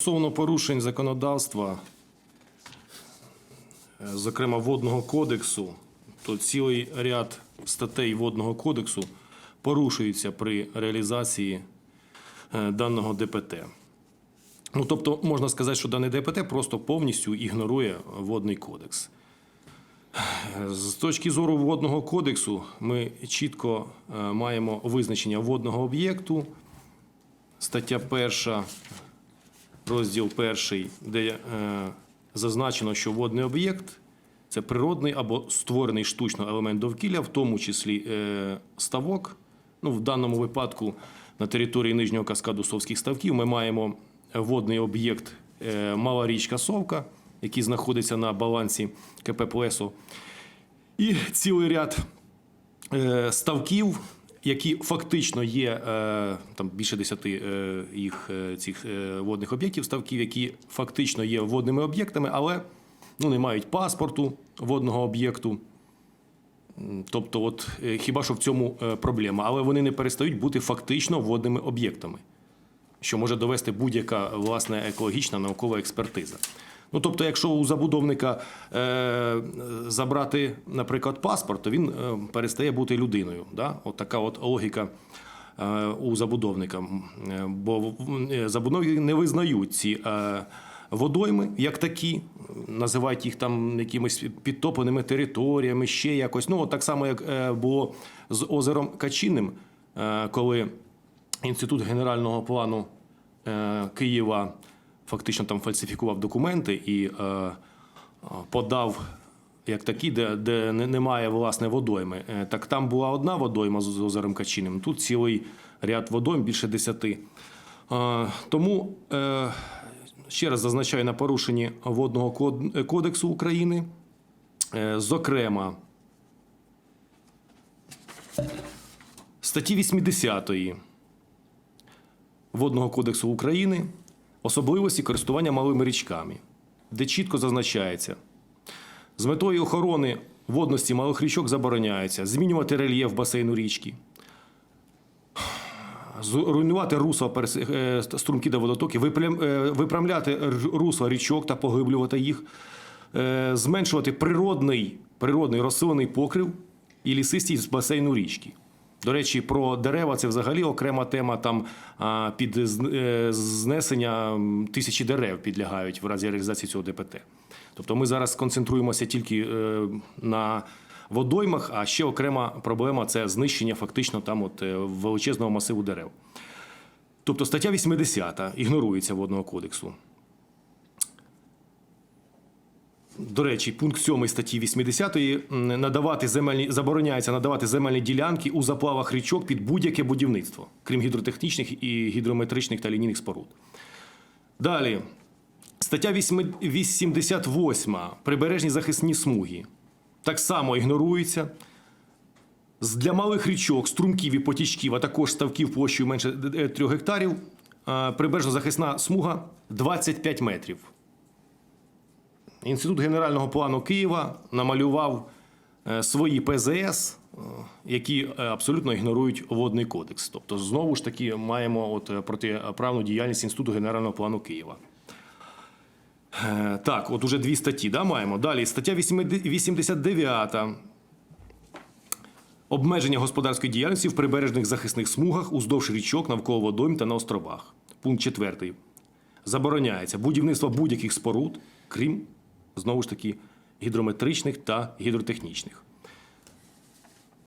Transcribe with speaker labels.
Speaker 1: Стосовно порушень законодавства, е, зокрема водного кодексу, то цілий ряд статей водного кодексу порушується при реалізації е, даного ДПТ. Ну, тобто, можна сказати, що дане ДПТ просто повністю ігнорує водний кодекс. З точки зору водного кодексу, ми чітко е, маємо визначення водного об'єкту, стаття 1, розділ 1, де е, зазначено, що водний об'єкт це природний або створений штучно елемент довкілля, в тому числі е, ставок. Ну, в даному випадку на території нижнього каскаду Совських ставків ми маємо водний об'єкт е, Мала річка Совка, який знаходиться на балансі КП Плесо. І цілий ряд ставків, які фактично є е, там більше десяти е, їх е, цих водних об'єктів, ставків, які фактично є водними об'єктами, але ну, не мають паспорту водного об'єкту. Тобто, от хіба що в цьому проблема, але вони не перестають бути фактично водними об'єктами, що може довести будь-яка власне екологічна наукова експертиза. Ну, тобто, якщо у забудовника е, забрати, наприклад, паспорт, то він е, перестає бути людиною. Да? От така от логіка е, у забудовника. Е, Бо забудовники не визнають ці водойми як такі, називають їх там якимись підтопленими територіями, ще якось. Ну, от так само, як було з озером Качинним, коли інститут генерального плану Києва фактично там фальсифікував документи і е, е, подав як такі, де, де немає власне водойми. Е, Так там була одна водойма з озером Качиним, тут цілий ряд водойм, більше десяти. Тому ще раз зазначаю на порушенні водного кодексу України. Зокрема, статті 80 Водного кодексу України особливості користування малими річками, де чітко зазначається, з метою охорони водності малих річок забороняється змінювати рельєф басейну річки, руйнувати перес- е, струмки та водотоки, е, виправляти р- річок та поглиблювати їх, е, зменшувати природний, природний розсилений покрив і лісистість басейну річки. До речі, про дерева це взагалі окрема тема. Там під е, знесення тисячі дерев підлягають в разі реалізації цього ДПТ. Тобто ми зараз концентруємося тільки е, на водоймах, а ще окрема проблема це знищення фактично там от е, величезного масиву дерев. Тобто стаття 80 ігнорується водного кодексу. До речі, пункт 7 статті 80 надавати земельні забороняється надавати земельні ділянки у заплавах річок під будь-яке будівництво, крім гідротехнічних і гідрометричних та лінійних споруд. Далі, стаття 88 прибережні захисні смуги. Так само ігнорується. Для малих річок, струмків і потічків, а також ставків площею менше 3 гектарів, е, прибережна захисна смуга 25 метрів. Інститут генерального плану Києва намалював е, свої ПЗС, е, які е, абсолютно ігнорують водний кодекс. Тобто, знову ж таки, маємо от протиправну діяльність Інституту генерального плану Києва. Так, от уже дві статті да, маємо. Далі стаття 89. Обмеження господарської діяльності в прибережних захисних смугах уздовж річок навколо водойм та на островах. Пункт 4. Забороняється будівництво будь-яких споруд, крім знову ж таки гідрометричних та гідротехнічних.